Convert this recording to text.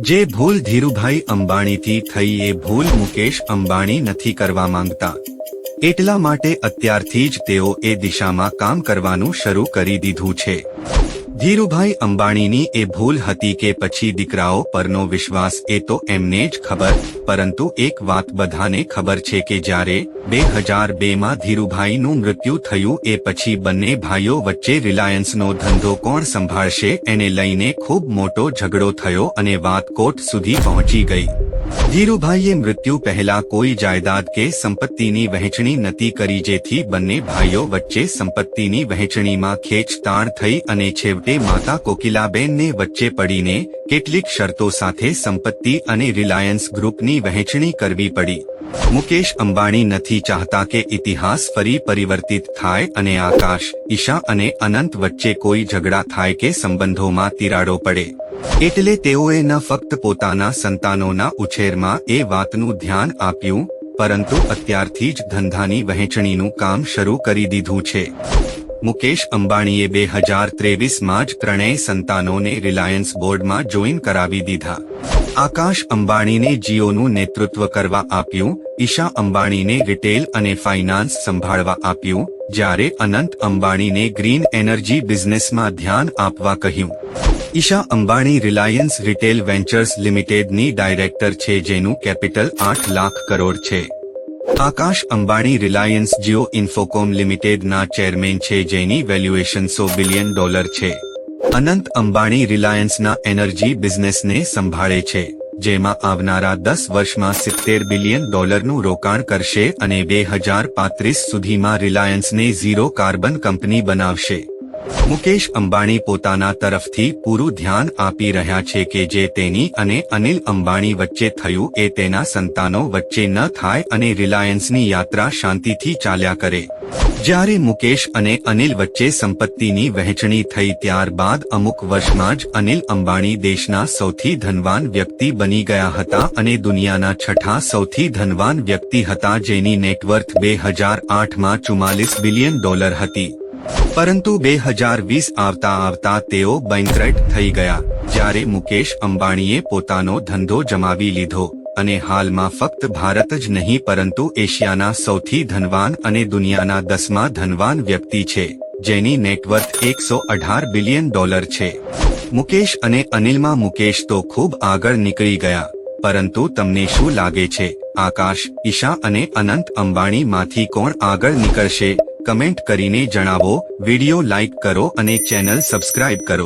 જે ભૂલ ધીરુભાઈ અંબાણીથી થઈ એ ભૂલ મુકેશ અંબાણી નથી કરવા માંગતા. એટલા માટે અત્યારથી જ તેઓ એ દિશામાં કામ કરવાનું શરૂ કરી દીધું છે. ધીરુભાઈ અંબાણીની એ ભૂલ હતી કે પછી દીકરાઓ પરનો વિશ્વાસ એ તો એમને જ ખબર, પરંતુ એક વાત બધાને ખબર છે કે જ્યારે બે હજાર બેમાં ધીરુભાઈનું મૃત્યુ થયું એ પછી બંને ભાઈઓ વચ્ચે રિલાયન્સનો ધંધો કોણ સંભાળશે એને લઈને ખૂબ મોટો ઝઘડો થયો અને વાત કોર્ટ સુધી પહોંચી ગઈ. ધીરુભાઈએ મૃત્યુ પહેલા કોઈ જાયદાદ કે સંપત્તિની વહેંચણી નતી કરી જેથી બંને ભાઈઓ વચ્ચે સંપત્તિની વહેંચણીમાં ખેંચતાણ થઈ અને છેવટે માતા કોકિલાબેનને વચ્ચે પડીને કેટલીક શરતો સાથે સંપત્તિ અને રિલાયન્સ ગ્રુપની વહેંચણી કરવી પડી. મુકેશ અંબાણી નથી ચાહતા કે ઇતિહાસ ફરી પરિવર્તિત થાય અને આકાશ, ઈશા અને અનંત વચ્ચે કોઈ ઝઘડા થાય કે સંબંધોમાં તિરાડો પડે. એટલે તેઓએ ન ફક્ત પોતાના સંતાનોના ઉછેરમાં એ વાતનું ધ્યાન આપ્યું, પરંતુ અત્યારથી જ ધંધાની વહેંચણીનું કામ શરૂ કરી દીધું છે. મુકેશ અંબાણીએ બે હજાર ત્રેવીસમાં જ ત્રણેય સંતાનોને રિલાયન્સ બોર્ડમાં જોઈન કરાવી દીધા. આકાશ અંબાણીને જીઓનું નેતૃત્વ કરવા આપ્યું, ઈશા અંબાણીને રિટેલ અને ફાઇનાન્સ સંભાળવા આપ્યું, જ્યારે અનંત અંબાણીને ગ્રીન એનર્જી બિઝનેસમાં ધ્યાન આપવા કહ્યું. Isha Ambani Reliance retail ventures લિમિટેડની director છે જેનું કેપિટલ આઠ લાખ કરોડ છે. આકાશ અંબાણી રિલાયન્સ જીઓ ઇન્ફોકોમ લિમિટેડના ચેરમેન છે જેની વેલ્યુએશન સો બિલિયન ડોલર છે. અનંત અંબાણી રિલાયન્સના એનર્જી બિઝનેસને સંભાળે છે, જેમાં આવનારા દસ વર્ષમાં સિત્તેર બિલિયન ડોલરનું રોકાણ કરશે અને બે હજાર પાંત્રીસ સુધીમાં રિલાયન્સને ઝીરો કાર્બન કંપની બનાવશે. મુકેશ અંબાણી પોતાના તરફથી પૂરું ધ્યાન આપી રહ્યા છે કે જે તેની અને અનિલ અંબાણી વચ્ચે થયું એ તેના સંતાનો વચ્ચે ન થાય અને રિલાયન્સની યાત્રા શાંતિથી ચાલ્યા કરે. જ્યારે મુકેશ અને અનિલ વચ્ચે સંપત્તિની વહેંચણી થઈ ત્યારબાદ અમુક વર્ષમાં જ અનિલ અંબાણી દેશના સૌથી ધનવાન વ્યક્તિ બની ગયા હતા અને દુનિયાના છઠ્ઠા સૌથી ધનવાન વ્યક્તિ હતા જેની નેટવર્થ બે હજાર આઠમાં ચુમ્માલીસ બિલિયન ડોલર હતી. પરંતુ બે હજાર વીસ આવતા આવતા તેઓ બેંકરટ થઈ ગયા, જ્યારે મુકેશ અંબાણીએ પોતાનો ધંધો જમાવી લીધો અને હાલમાં ફક્ત ભારત જ નહીં પરંતુ એશિયાના સૌથી ધનવાન અને દુનિયાના દસમા ધનવાન વ્યક્તિ છે, જેની નેટવર્થ એકસો અઢાર બિલિયન ડોલર છે. મુકેશ અને અનિલમાં મુકેશ તો ખૂબ આગળ નીકળી ગયા, પરંતુ તમને શું લાગે છે? આકાશ, ઈશા અને અનંત અંબાણીમાંથી કોણ આગળ નીકળશે? કમેન્ટ કરીને જણાવો વીડિયો લાઇક કરો અને ચેનલ સબસ્ક્રાઇબ કરો.